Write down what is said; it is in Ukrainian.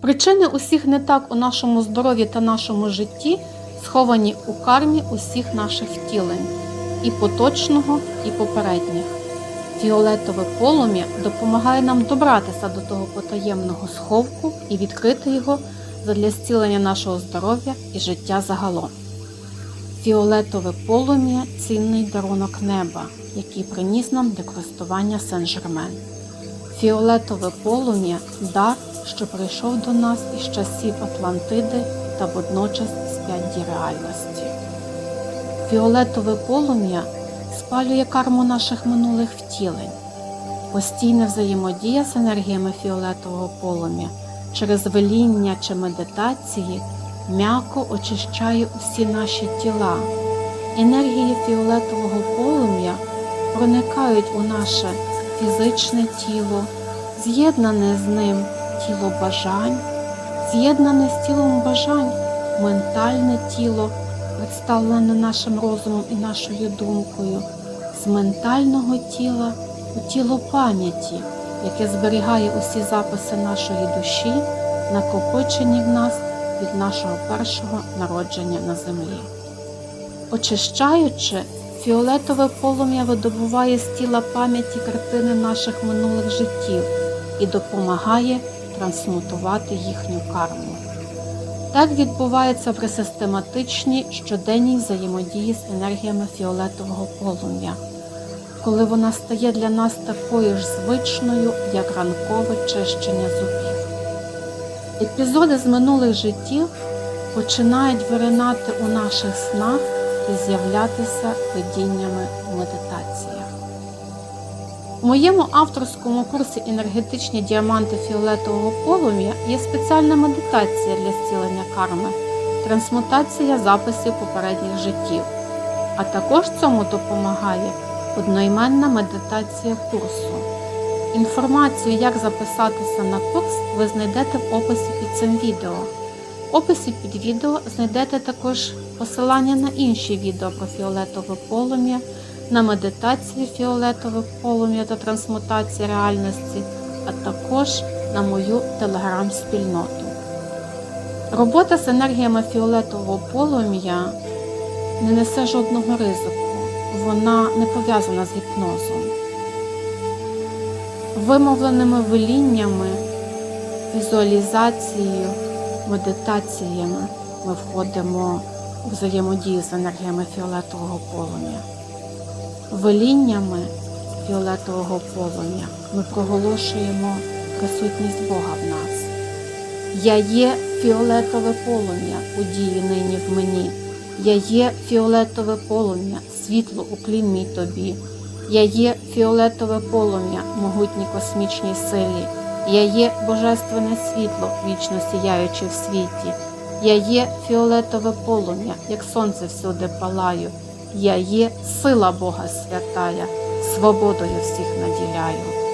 Причини усіх не так у нашому здоров'ї та нашому житті сховані у кармі усіх наших втілень, і поточного, і попередніх. Фіолетове полум'я допомагає нам добратися до того потаємного сховку і відкрити його задля зцілення нашого здоров'я і життя загалом. Фіолетове полум'я цінний дарунок неба, який приніс нам для користування Сен-Жермен. Фіолетове полум'я дар, що прийшов до нас із часів Атлантиди та водночас з п'ятді реальності. Фіолетове полум'я спалює карму наших минулих втілень. Постійна взаємодія з енергіями фіолетового полум'я через веління чи медитації м'яко очищає усі наші тіла. Енергії фіолетового полум'я проникають у наше фізичне тіло, з'єднане з ним тіло бажань, з'єднане з тілом бажань, ментальне тіло, представлене нашим розумом і нашою думкою, з ментального тіла у тіло пам'яті, яке зберігає усі записи нашої душі, накопичені в нас від нашого першого народження на землі. Очищаючи, фіолетове полум'я видобуває з тіла пам'яті картини наших минулих життів і допомагає трансмутувати їхню карму. Так відбувається при систематичній щоденній взаємодії з енергіями фіолетового полум'я, коли вона стає для нас такою ж звичною, як ранкове чищення зубів. Епізоди з минулих життів починають виринати у наших снах і з'являтися видіннями в медитаціях. У моєму авторському курсі енергетичні діаманти фіолетового полум'я є спеціальна медитація для зцілення карми, трансмутація записів попередніх життів. А також цьому допомагає одноіменна медитація курсу. Інформацію, як записатися на курс, ви знайдете в описі під цим відео. В описі під відео знайдете також посилання на інші відео про фіолетове полум'я, на медитацію фіолетове полум'я та трансмутація реальності, а також на мою телеграм-спільноту. Робота з енергіями фіолетового полум'я не несе жодного ризику, вона не пов'язана з гіпнозом. Вимовленими веліннями, візуалізацією, медитаціями ми входимо у взаємодію з енергіями фіолетового полум'я. Веліннями фіолетового полум'я ми проголошуємо присутність Бога в нас. Я є фіолетове полум'я у дії нині в мені. Я є фіолетове полум'я, світло уклін мій тобі. Я є фіолетове полум'я, могутній космічній силі. Я є божественне світло, вічно сіяюче в світі. Я є фіолетове полум'я, як сонце всюди палаю. Я є сила Бога святая, свободою всіх наділяю.